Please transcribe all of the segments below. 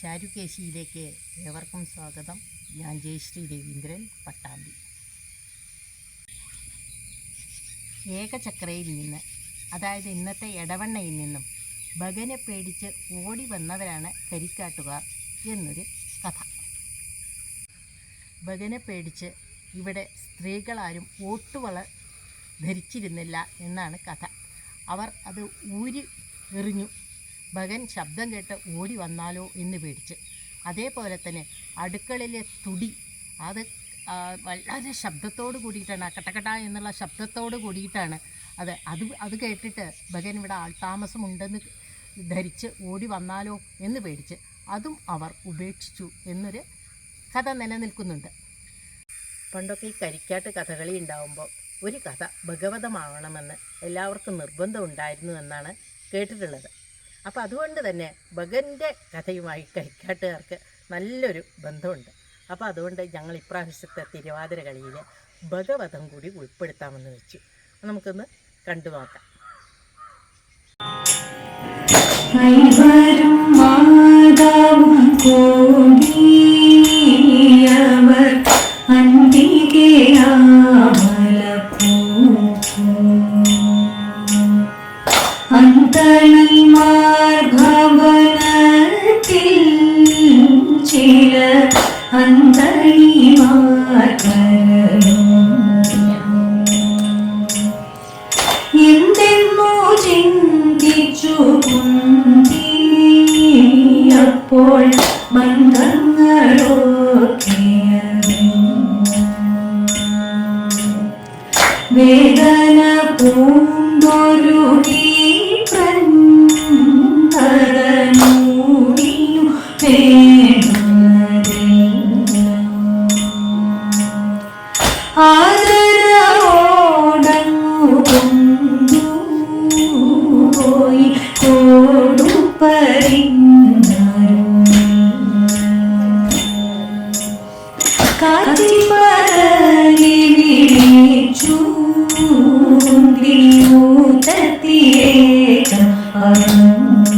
ചാരുകേശിയിലേക്ക് ഏവർക്കും സ്വാഗതം. ഞാൻ ജയശ്രീ രവീന്ദ്രൻ പട്ടാമ്പി. ഏകചക്രയിൽ നിന്ന് അതായത് ഇന്നത്തെ എടവണ്ണയിൽ നിന്നും ഭഗനെ പേടിച്ച് ഓടി വന്നവരാണ് കരിക്കാട്ടുകാർ എന്നൊരു കഥ. ഭഗനെ പേടിച്ച് ഇവിടെ സ്ത്രീകളാരും ഓട്ടുവള ധരിച്ചിരുന്നില്ല എന്നാണ് കഥ. അവർ അത് ഊരി എറിഞ്ഞു. ഭഗൻ ശബ്ദം കേട്ട് ഓടി വന്നാലോ എന്ന് പേടിച്ച്. അതേപോലെ തന്നെ അടുക്കളയിലെ തുടി. അത് വളരെ ശബ്ദത്തോട് കൂടിയിട്ടാണ് കട്ടക്കട്ട എന്നുള്ള ശബ്ദത്തോട് കൂടിയിട്ടാണ് അത്. അത് അത് കേട്ടിട്ട് ഭഗൻ ഇവിടെ ആൾതാമസമുണ്ടെന്ന് ധരിച്ച് ഓടി വന്നാലോ എന്ന് പേടിച്ച് അതും അവർ ഉപേക്ഷിച്ചു എന്നൊരു കഥ നിലനിൽക്കുന്നുണ്ട്. പണ്ടൊക്കെ ഈ കരിക്കാട്ട് കഥകളി ഉണ്ടാവുമ്പോൾ ഒരു കഥ ഭഗവതമാവണമെന്ന് എല്ലാവർക്കും നിർബന്ധം ഉണ്ടായിരുന്നു എന്നാണ് കേട്ടിട്ടുള്ളത്. അപ്പോൾ അതുകൊണ്ട് തന്നെ ഭഗന്റെ കഥയുമായി കളിക്കാട്ടുകാർക്ക് നല്ലൊരു ബന്ധമുണ്ട്. അപ്പോൾ അതുകൊണ്ട് ഞങ്ങൾ ഇപ്രാവശ്യത്തെ തിരുവാതിര കളിയിൽ ഭഗവതം കൂടി ഉൾപ്പെടുത്താമെന്ന് വെച്ചു. നമുക്കൊന്ന് കണ്ടു നോക്കാം. അന്തികേ കോടിയവർ അന്തണിമാർ ഭവനത്തിൽ ചില അന്തണിമാർ എന്തെന്നോ ചിന്തിച്ചു അപ്പോൾ ബന്ധങ്ങളൊക്കെ വേദന പൂണ്ടൊരു അഞ്ചുണ്ട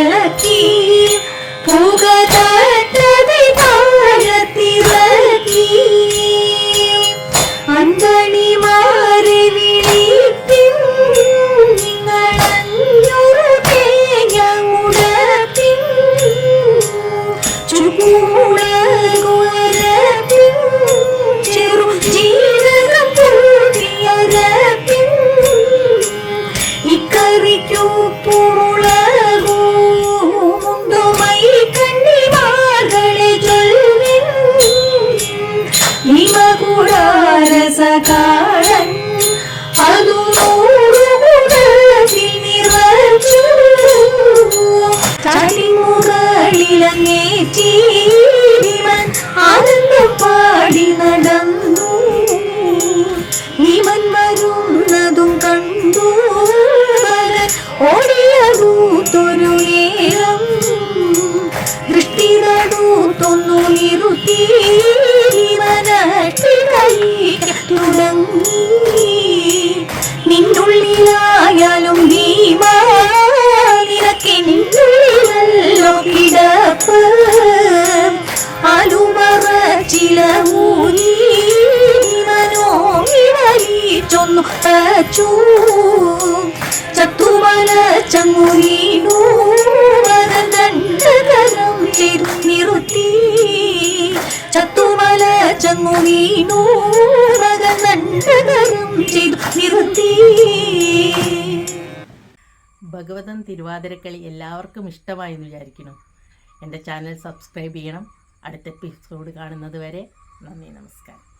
ഹിമകുടാരസകാളൻ അതു ഇവൻ ആനന്ദം പാടി നടന്നു. ഇവൻ വരുന്നതും കണ്ടു. ഓടിയതൂത്തൊരു നേരം ദൃഷ്ടി നടുത്തൊന്നു നിറുത്തി നിന്നുള്ളിലായാലും ഭീമാ നിനക്ക് നിന്നുള്ളിലല്ലോ കിടപ്പ്. അലുമറ ചില ഊരി മനു മരിച്ചു ചത്തുമല ചങ്ങു വീണു മകൻ ദണ്ഡകരം ചെയ്തു നിർത്തി ചത്തുമല ചങ്ങു ഭഗവതൻ തിരുവാതിരക്കളി എല്ലാവർക്കും ഇഷ്ടമായി എന്ന് വിചാരിക്കണം എന്റെ ചാനൽ സബ്സ്ക്രൈബ് ചെയ്യണം. അടുത്ത എപ്പിസോഡ് കാണുന്നത് വരെ നന്ദി നമസ്കാരം.